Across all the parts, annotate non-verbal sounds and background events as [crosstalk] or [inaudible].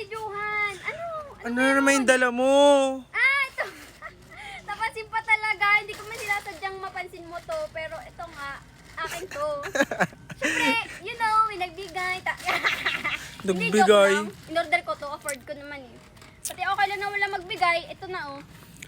videohan. Ano? Ano na naman yung dala mo? Ah, ito. [laughs] Napansin pa talaga. Hindi ko man sinasadyang mapansin mo to. Pero ito nga, akin to. Siyempre, you know, may nagbigay. Ta- [laughs] Hindi, joke Nagbigay. lang. In-order ko to. Afford ko naman eh. Pati okay lang na wala magbigay. Ito na oh.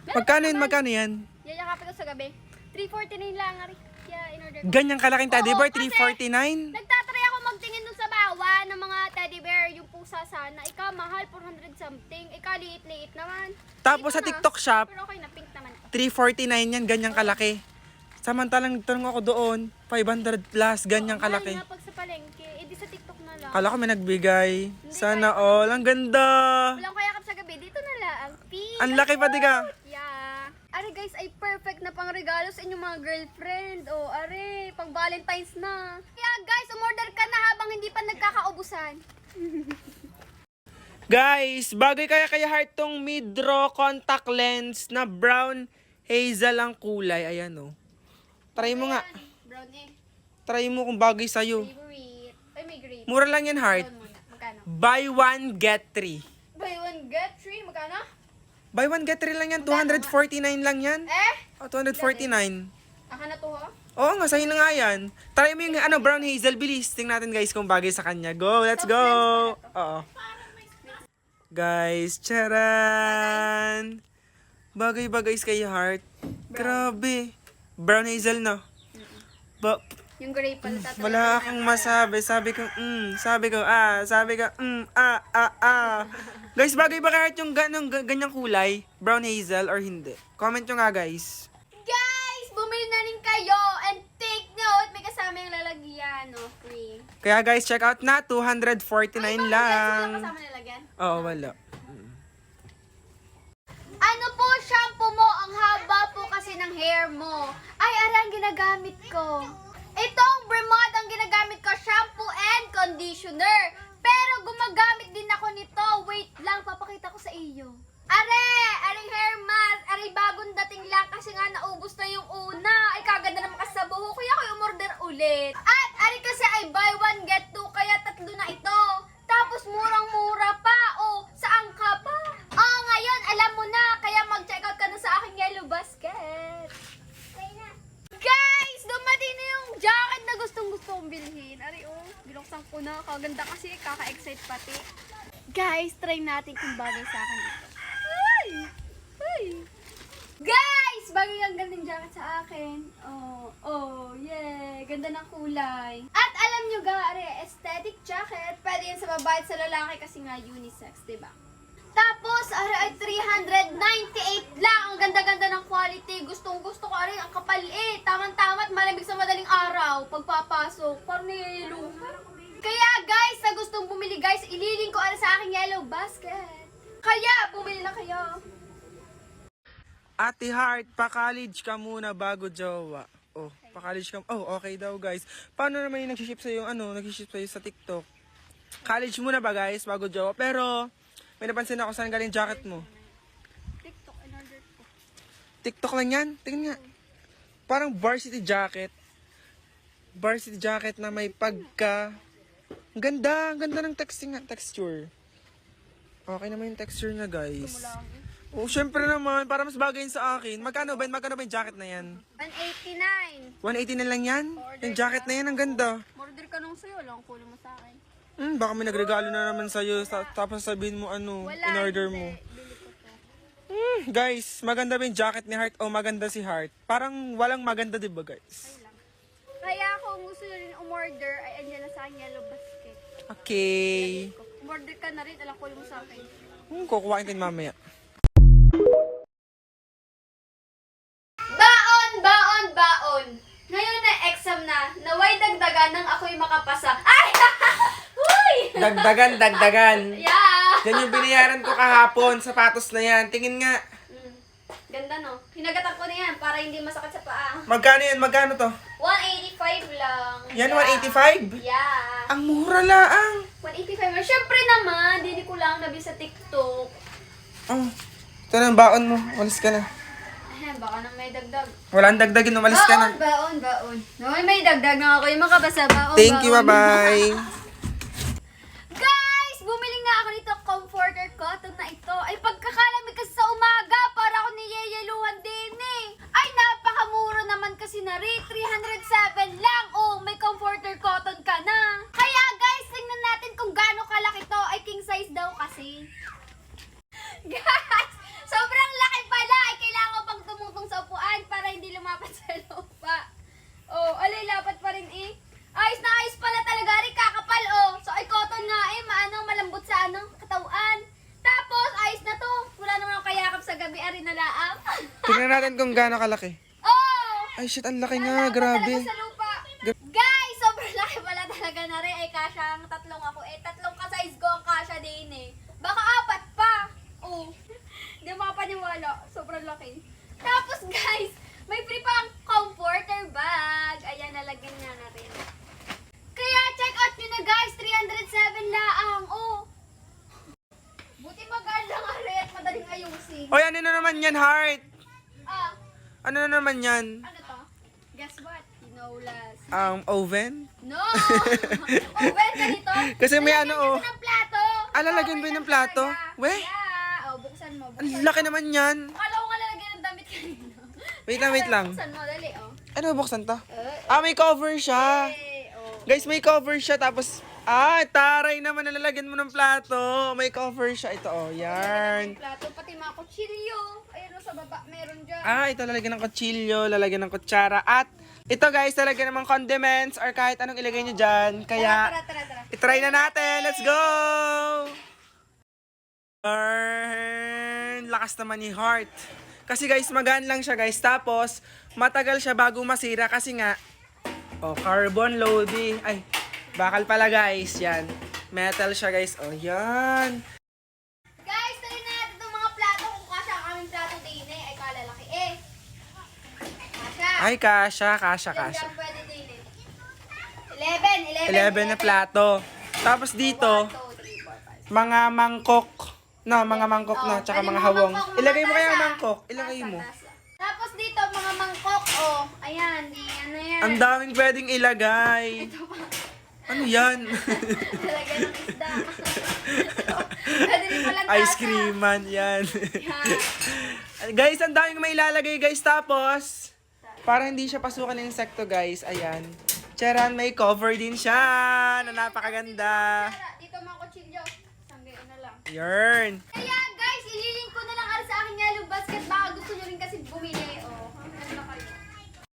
Meron Magkano pa yun? naman. Magkano yan? Yayakapin ko sa gabi. 349 lang. Ari. Kaya in-order ko. Ganyang kalaking teddy Oo, bear, kasi 349? Nagtatry ako magtingin dun sa bawa ng mga teddy bear, yung pusa sana. Ika, mahal, 400 something. Ika, liit-liit naman. Tapos Dito sa na. TikTok shop, Pero okay na, pink naman to. 349 yan, ganyang kalaki. Samantalang nagtanong ako doon, 500 plus, ganyang kalaki. Mahal nga pag sa palengke. Eh, di sa TikTok na lang. Kala ko may nagbigay. Sana all. Ang ganda. Walang kayakap sa gabi. Dito na lang. Pink. Ang laki pa, diga. Yeah. Are guys, ay perfect na pang regalo sa inyong mga girlfriend. O, are, pang Valentine's na. Kaya guys, umorder ka na habang nagkakaubusan. [laughs] Guys, bagay kaya kaya heart tong mid-draw contact lens na brown hazel ang kulay. Ayan oh. Try mo nga. Brown eh. Try mo kung bagay sa'yo. Favorite. Ay, may grape. Mura lang yan, heart. Magkano? Buy one, get three. Buy one, get three. Magkano? Buy one, get three lang yan. 249 lang yan. Eh? Oh, 249. Aka na to ha? Oo nga, sa'yo na nga yan. Try mo yung ano, brown hazel. Bilis. Tingnan natin guys kung bagay sa kanya. Go, let's go. Oo. Guys, charan. Bagay-bagay kay Heart. Grabe. Brown hazel na. Ba Yung grape pala tatry. wala akong masabi. Sabi ko, mm. Sabi ko, ah. Sabi ko, mm, ah, ah, ah. Guys, bagay ba kay Heart yung ganong, ganyang kulay? Brown hazel or hindi? Comment nyo nga, guys. Bumili na rin kayo and take note. May kasama yung lalagyan, no? Free. Kaya guys, check out na. 249 Ay, bakit lang. Wala kasama nilagyan? Oo, wala. Ano po shampoo mo? Ang haba po kasi ng hair mo. Ay, ara ang ginagamit ko. Itong Bremont ang ginagamit ko, shampoo and conditioner. Pero gumagamit din ako nito. Wait lang, papakita ko sa iyo. Are, aring hair mask, aring bagong dating lang kasi nga naubos na yung una. Ay, kaganda naman kasi sa buho, kaya ako umorder ulit. At ari kasi ay buy one get two, kaya tatlo na ito. Tapos murang-mura pa. Oh, saan ka pa? Oh, ngayon, alam mo na, kaya mag-check out ka na sa aking yellow basket. Guys, dumating na yung jacket na gustong gusto kong bilhin. Ari, oh, binuksan ko na. Kaganda kasi, kaka-excite pati. Guys, try natin kung bagay sa akin ito. Ay! Ay! Guys! Bagay ang gandang jacket sa akin. Oh, oh, yeah. Ganda ng kulay. At alam nyo, gari, aesthetic jacket. Pwede yan sa babae at sa lalaki kasi nga unisex, diba? Tapos, ara ay 398 lang. Ang ganda-ganda ng quality. Gustong gusto ko, ari, ang kapal eh. Tamang-tama at malamig sa madaling araw. Pagpapasok, parang nilo. Kaya guys, na gustong bumili guys, ililing ko ara sa aking yellow basket. Kaya, bumili na kayo. Ate Heart, pa-college ka muna bago jowa. Oh, pa-college ka. Oh, okay daw guys. Paano naman yung nag-ship sa yung ano, nag-ship sa sa TikTok? College muna ba guys bago jowa? Pero may napansin ako saan galing jacket mo. TikTok, in-order ko. TikTok lang yan? Tingnan nga. Parang varsity jacket. Varsity jacket na may pagka... Ang ganda, ang ganda ng texting, texture. Okay naman yung texture niya, guys. Oh, syempre naman, para mas bagay sa akin. Magkano ba, magkano ba yung jacket na yan? 189. 180 na lang yan? Yung jacket na yan, ang ganda. Order ka nung sa'yo, lang kulo mo sa akin. Hmm, baka may nagregalo na naman sa'yo, sa, tapos sabihin mo ano, Wala, in order hindi. mo. Bili ko. Hmm, guys, maganda ba yung jacket ni Heart o maganda si Heart? Parang walang maganda, di ba guys? lang. Kaya kung gusto nyo rin umorder, ay andyan na sa yellow basket. Okay. Umorder ka na rin, alam kulo mo sa akin. Hmm, kukuhain ko yun mamaya. Baon, baon, baon. Ngayon na exam na, naway dagdagan nang ako'y makapasa. Dagdagan, dagdagan. Yeah! Yan yung binayaran ko kahapon, sapatos na yan. Tingin nga. Mm. Ganda no? Hinagatan ko na yan para hindi masakit sa paa. Magkano yan? Magkano to? 185 lang. Yan, Yeah. 185? Yeah. Ang mura laang. 185 lang. Siyempre naman, hindi ko lang nabi sa TikTok. Oh, ito na baon mo. Walis ka na. Ahem, baka na may dagdag. Walang dagdagin, umalis ka na. Baon, baon, baon. No, may dagdag na ako yung makabasa. Baon, Thank you, baon. bye-bye. [laughs] ito ay pagkakalamig kasi sa umaga para ako niyeyeluhan din eh. Ay, napakamura naman kasi na rate. 307 lang, oh! Natin kung gaano kalaki. Oh! Ay, shit, ang laki nga. Grabe. sa lupa. Guys, sobrang laki pala talaga na rin. Ay, kasha ang tatlong ako. Eh, tatlong ka-size ko ang kasha din eh. Baka apat pa. Oh. Hindi makapaniwala. Sobrang laki. Tapos guys, may free pa ang comforter bag. Ayan, nalagyan nga natin. Kaya check out nyo na guys. 307 laang. Oh. Buti magaan lang ari at madaling ayusin. Oy, ano na naman yan, Heart? Ano na naman yan? ano to? Guess what? Tinolas. Um, oven? No! [laughs] Oven ka nito. Kasi may ano, oh. ng plato. Ah, lalagyan ba ng plato? Weh? Yeah. Oh, buksan mo. Ang Buksan laki mo. naman yan. Akala ko nga lalagyan ng damit kanina. [laughs] Wait lang, wait lang. Buksan mo, dali, oh. Ano, buksan to? Eh, Ah, may cover siya. eh, oh. Guys, may cover siya. Tapos, ah, taray naman nalalagyan mo ng plato. May cover siya. Ito, oh, yan. Plato, pati mga kutsilyo. Ayun, oh, sa baba, meron dyan. Ah, ito lalagyan ng kutsilyo, lalagyan ng kutsara. At, ito guys, lalagyan mga condiments or kahit anong ilagay nyo dyan. Tara, Kaya, tara, tara, tara. itry na natin. Let's go! Burn! Lakas naman ni Heart. Kasi guys, magaan lang siya guys. Tapos, matagal siya bago masira kasi nga, oh, carbon loading. Ay, bakal pala guys. Yan. Metal siya guys. Oh, yan. Guys, try na natin itong mga plato. Kung kasha ang aming plato din eh, ay kalalaki eh. Kasha. Ay, kasha, kasha, kasha. dyan pwede din eh? 11, 11 11. na plato. Tapos dito, 1, 2, 3, 4, 5. mga mangkok. No, mga mangkok na, Oh, tsaka mga hawong. mangkok, mga Ilagay mo kaya tasa. mangkok. Ilagay Tasa, mo. tasa. Tapos dito, mga mangkok, oh. Ayan, di, ano yan. Ang daming pwedeng ilagay. Ito pa. Ano yan? [laughs] Talaga ng isda. Pwede rin palang tasa. Ice cream man yan. [laughs] guys, ang daming may ilalagay guys. Tapos, para hindi siya pasukan ng insekto guys, ayan. Charan, may cover din siya na napakaganda. Dito mga kutsilyo. Sanggayon na lang. Yarn. Kaya guys, ililink ko na lang sa aking yellow basket box.